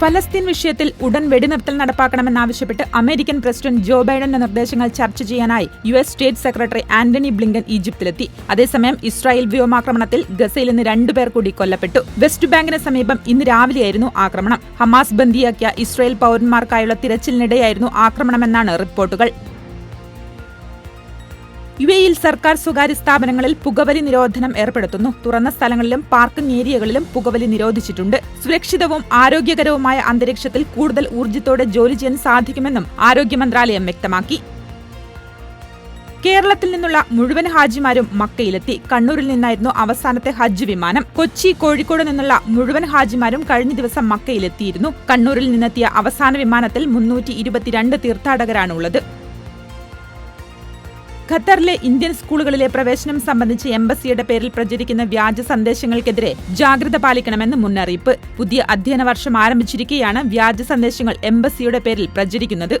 ഫലസ്തീൻ വിഷയത്തിൽ ഉടൻ വെടിനിർത്തൽ നടപ്പാക്കണമെന്നാവശ്യപ്പെട്ട് അമേരിക്കൻ പ്രസിഡന്റ് ജോ ബൈഡന്റെ നിർദ്ദേശങ്ങൾ ചർച്ച ചെയ്യാനായി U S state secretary Antony Blinken ഈജിപ്തിലെത്തി. അതേസമയം ഇസ്രായേൽ വ്യോമാക്രമണത്തിൽ ഗസയിൽ നിന്ന് രണ്ടുപേർ കൂടി കൊല്ലപ്പെട്ടു. വെസ്റ്റ് ബാങ്കിന് സമീപം ഇന്ന് രാവിലെയായിരുന്നു ആക്രമണം. ഹമാസ് ബന്ദിയാക്കിയ ഇസ്രായേൽ പൌരന്മാർക്കായുള്ള തിരച്ചിലിനിടെയായിരുന്നു ആക്രമണമെന്നാണ് റിപ്പോർട്ടുകൾ. യു എയിൽ സർക്കാർ സ്വകാര്യ സ്ഥാപനങ്ങളിൽ പുകവലി നിരോധനം ഏർപ്പെടുത്തുന്നു. തുറന്ന സ്ഥലങ്ങളിലും പാർക്കിംഗ് ഏരിയകളിലും പുകവലി നിരോധിച്ചിട്ടുണ്ട്. സുരക്ഷിതവും ആരോഗ്യകരവുമായ അന്തരീക്ഷത്തിൽ കൂടുതൽ ഊർജത്തോടെ ജോലി ചെയ്യാൻ സാധിക്കുമെന്നും ആരോഗ്യ മന്ത്രാലയം വ്യക്തമാക്കി. കേരളത്തിൽ നിന്നുള്ള മുഴുവൻ ഹാജിമാരും മക്കയിലെത്തി. കണ്ണൂരിൽ നിന്നായിരുന്നു അവസാനത്തെ ഹജ്ജ് വിമാനം. കൊച്ചി കോഴിക്കോട് നിന്നുള്ള മുഴുവൻ ഹാജിമാരും കഴിഞ്ഞ ദിവസം മക്കയിലെത്തിയിരുന്നു. കണ്ണൂരിൽ നിന്നെത്തിയ അവസാന വിമാനത്തിൽ മുന്നൂറ്റി തീർത്ഥാടകരാണുള്ളത്. ഖത്തറിലെ ഇന്ത്യൻ സ്കൂളുകളിലെ പ്രവേശനം സംബന്ധിച്ച് എംബസിയുടെ പേരിൽ പ്രചരിക്കുന്ന വ്യാജ സന്ദേശങ്ങൾക്കെതിരെ ജാഗ്രത പാലിക്കണമെന്ന് മുന്നറിയിപ്പ്. പുതിയ അധ്യയന വർഷം ആരംഭിച്ചിരിക്കെയാണ് വ്യാജ സന്ദേശങ്ങൾ എംബസിയുടെ പേരിൽ പ്രചരിക്കുന്നത്.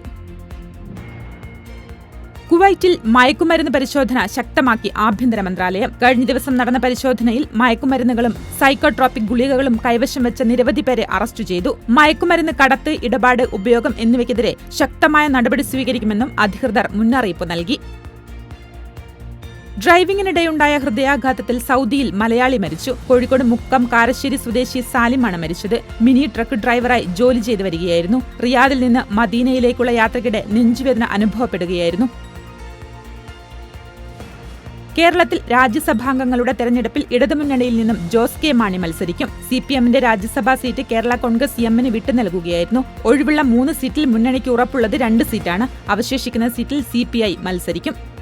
കുവൈറ്റിൽ മയക്കുമരുന്ന് പരിശോധന ശക്തമാക്കി ആഭ്യന്തര മന്ത്രാലയം. കഴിഞ്ഞ ദിവസം നടന്ന പരിശോധനയിൽ മയക്കുമരുന്നുകളും സൈക്കോട്രോപിക് ഗുളികകളും കൈവശം വെച്ച നിരവധി പേരെ അറസ്റ്റ് ചെയ്തു. മയക്കുമരുന്ന് കടത്ത് ഇടപാട് ഉപയോഗം എന്നിവയ്ക്കെതിരെ ശക്തമായ നടപടി സ്വീകരിക്കുമെന്നും അധികൃതർ മുന്നറിയിപ്പ് നൽകി. ഡ്രൈവിംഗിനിടെയുണ്ടായ ഹൃദയാഘാതത്തിൽ സൗദിയിൽ മലയാളി മരിച്ചു. കോഴിക്കോട് മുക്കം കാരശ്ശേരി സ്വദേശി സാലിമാണ് മരിച്ചത്. മിനി ട്രക്ക് ഡ്രൈവറായി ജോലി ചെയ്തു വരികയായിരുന്നു. റിയാദിൽ നിന്ന് മദീനയിലേക്കുള്ള യാത്രയ്ക്കിടെ നെഞ്ചുവേദന അനുഭവപ്പെടുകയായിരുന്നു. കേരളത്തിൽ രാജ്യസഭാംഗങ്ങളുടെ തെരഞ്ഞെടുപ്പിൽ ഇടതുമുന്നണിയിൽ നിന്നും ജോസ് കെ മാണി മത്സരിക്കും. സി പി എമ്മിന്റെ രാജ്യസഭാ സീറ്റ് കേരള കോൺഗ്രസ് എമ്മിന് വിട്ടു നൽകുകയായിരുന്നു. ഒഴിവുള്ള മൂന്ന് സീറ്റിൽ മുന്നണിക്ക് ഉറപ്പുള്ളത് രണ്ട് സീറ്റാണ്. അവശേഷിക്കുന്ന സീറ്റിൽ സി മത്സരിക്കും.